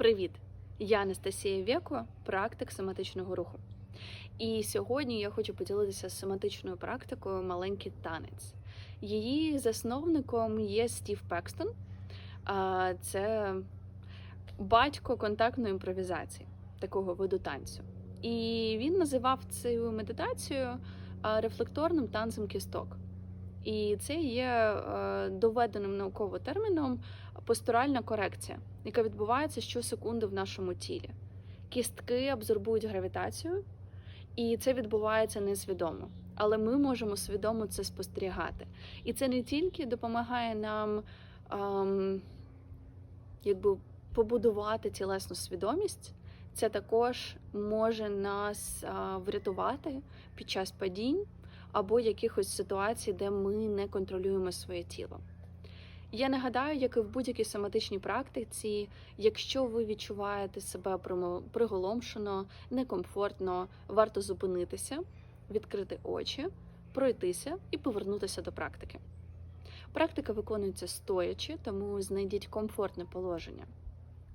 Привіт! Я Анастасія Вєко, практик соматичного руху. І сьогодні я хочу поділитися соматичною практикою маленький танець. Її засновником є Стів Пекстон. Це батько контактної імпровізації, такого виду танцю. І він називав цю медитацію рефлекторним танцем кісток. І це є доведеним науково терміном постуральна корекція, яка відбувається щосекунди в нашому тілі. Кістки абсорбують гравітацію, і це відбувається несвідомо. Але ми можемо свідомо це спостерігати. І це не тільки допомагає нам ем, якби побудувати тілесну свідомість, це також може нас а, врятувати під час падінь або якихось ситуацій, де ми не контролюємо своє тіло. Я нагадаю, як і в будь-якій соматичній практиці, якщо ви відчуваєте себе приголомшено, некомфортно, варто зупинитися, відкрити очі, пройтися і повернутися до практики. Практика виконується стоячи, тому знайдіть комфортне положення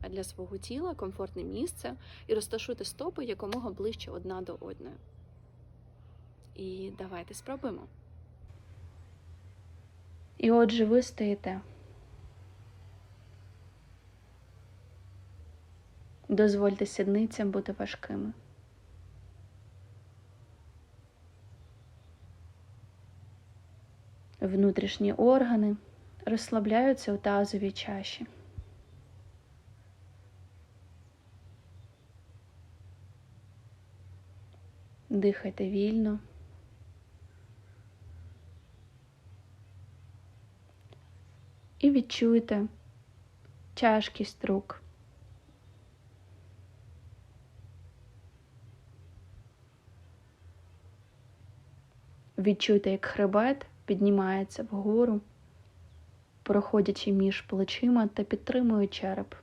для свого тіла, комфортне місце і розташуйте стопи якомога ближче одна до одної. І давайте спробуємо. І отже, ви стоїте. Дозвольте сідницям бути важкими. Внутрішні органи розслабляються у тазовій чаші. Дихайте вільно. І відчуйте тяжкість рук. Відчуйте, як хребет піднімається вгору, проходячи між плечима та підтримує череп.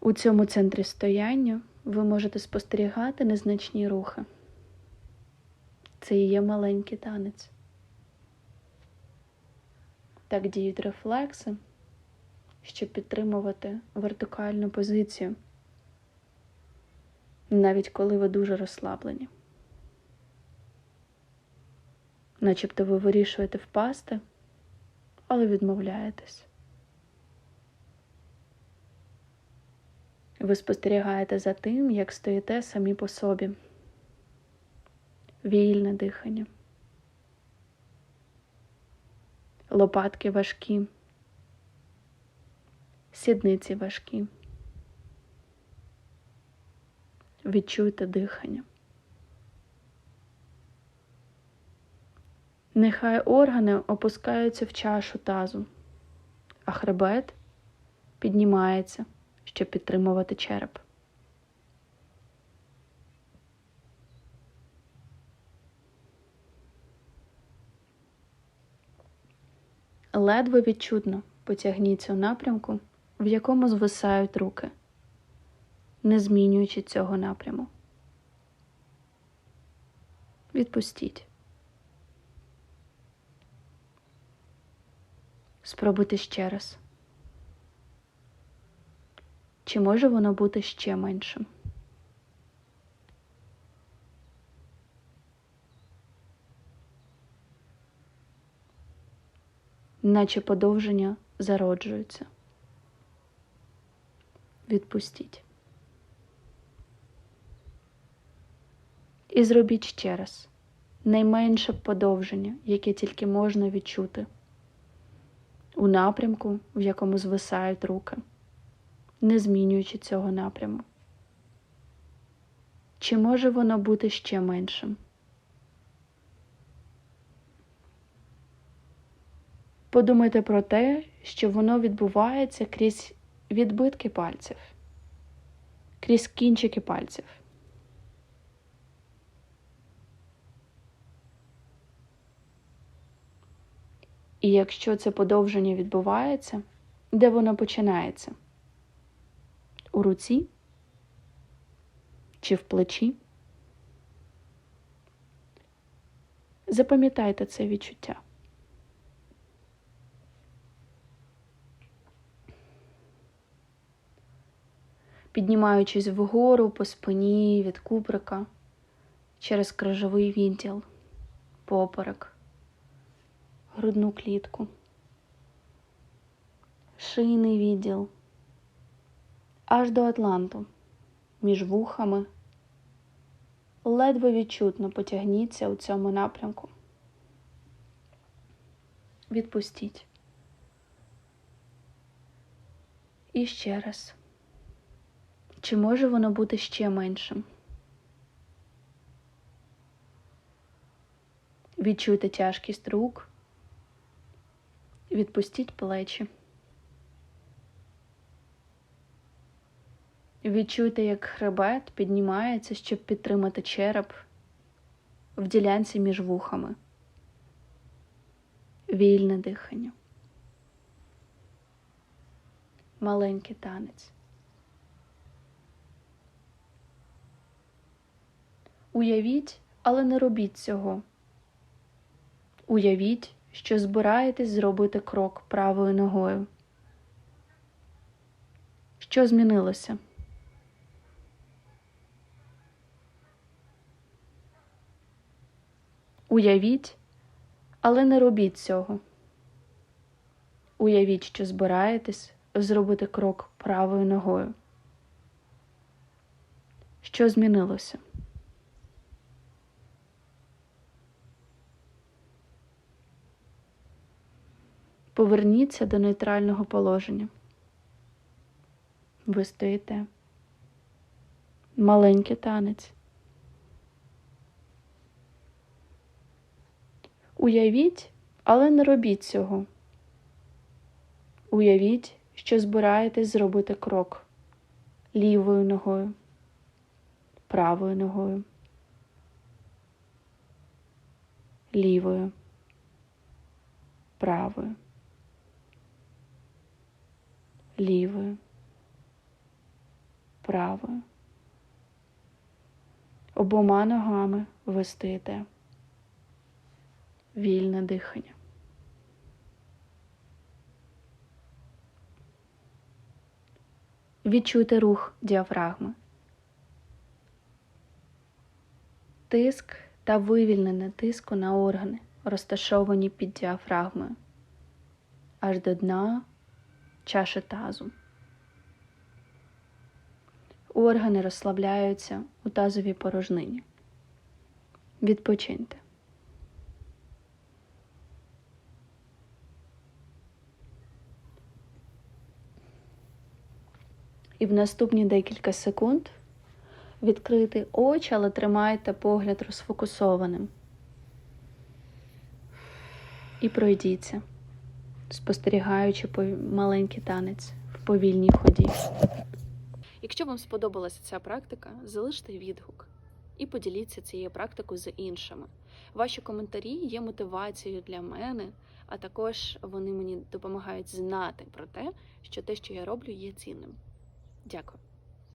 У цьому центрі стояння ви можете спостерігати незначні рухи. Це і є маленький танець. Так діють рефлекси, щоб підтримувати вертикальну позицію, навіть коли ви дуже розслаблені. Начебто ви вирішуєте впасти, але відмовляєтесь. Ви спостерігаєте за тим, як стоїте самі по собі. Вільне дихання. Лопатки важкі. Сідниці важкі. Відчуйте дихання. Нехай органи опускаються в чашу тазу, а хребет піднімається щоб підтримувати череп. Ледве відчутно потягніться у напрямку, в якому звисають руки, не змінюючи цього напряму. Відпустіть. Спробуйте ще раз. Чи може воно бути ще меншим? Наче подовження зароджуються. Відпустіть. І зробіть ще раз найменше подовження, яке тільки можна відчути, у напрямку, в якому звисають руки не змінюючи цього напряму. Чи може воно бути ще меншим? Подумайте про те, що воно відбувається крізь відбитки пальців, крізь кінчики пальців. І якщо це подовження відбувається, де воно починається? У руці чи в плечі. Запам'ятайте це відчуття. Піднімаючись вгору по спині від куприка через крижовий відділ, поперек, грудну клітку, шийний відділ, аж до атланту, між вухами. Ледве відчутно потягніться у цьому напрямку. Відпустіть. І ще раз. Чи може воно бути ще меншим? Відчуйте тяжкість рук. Відпустіть плечі. Відчуйте, як хребет піднімається, щоб підтримати череп в ділянці між вухами. Вільне дихання. Маленький танець. Уявіть, але не робіть цього. Уявіть, що збираєтесь зробити крок правою ногою. Що змінилося? Уявіть, але не робіть цього. Уявіть, що збираєтесь зробити крок правою ногою. Що змінилося? Поверніться до нейтрального положення. Ви стоїте. Маленький танець. Уявіть, але не робіть цього. Уявіть, що збираєтесь зробити крок лівою ногою, правою ногою, лівою, правою, лівою, правою. Обома ногами ви стоїте вільне дихання. Відчуйте рух діафрагми. Тиск та вивільнене тиску на органи, розташовані під діафрагмою, аж до дна чаші тазу. Органи розслабляються у тазовій порожнині. Відпочиньте. І в наступні декілька секунд відкрити очі, але тримайте погляд розфокусованим. І пройдіться, спостерігаючи маленький танець в повільній ході. Якщо вам сподобалася ця практика, залиште відгук і поділіться цією практикою з іншими. Ваші коментарі є мотивацією для мене, а також вони мені допомагають знати про те, що те, що я роблю, є цінним. Дякую.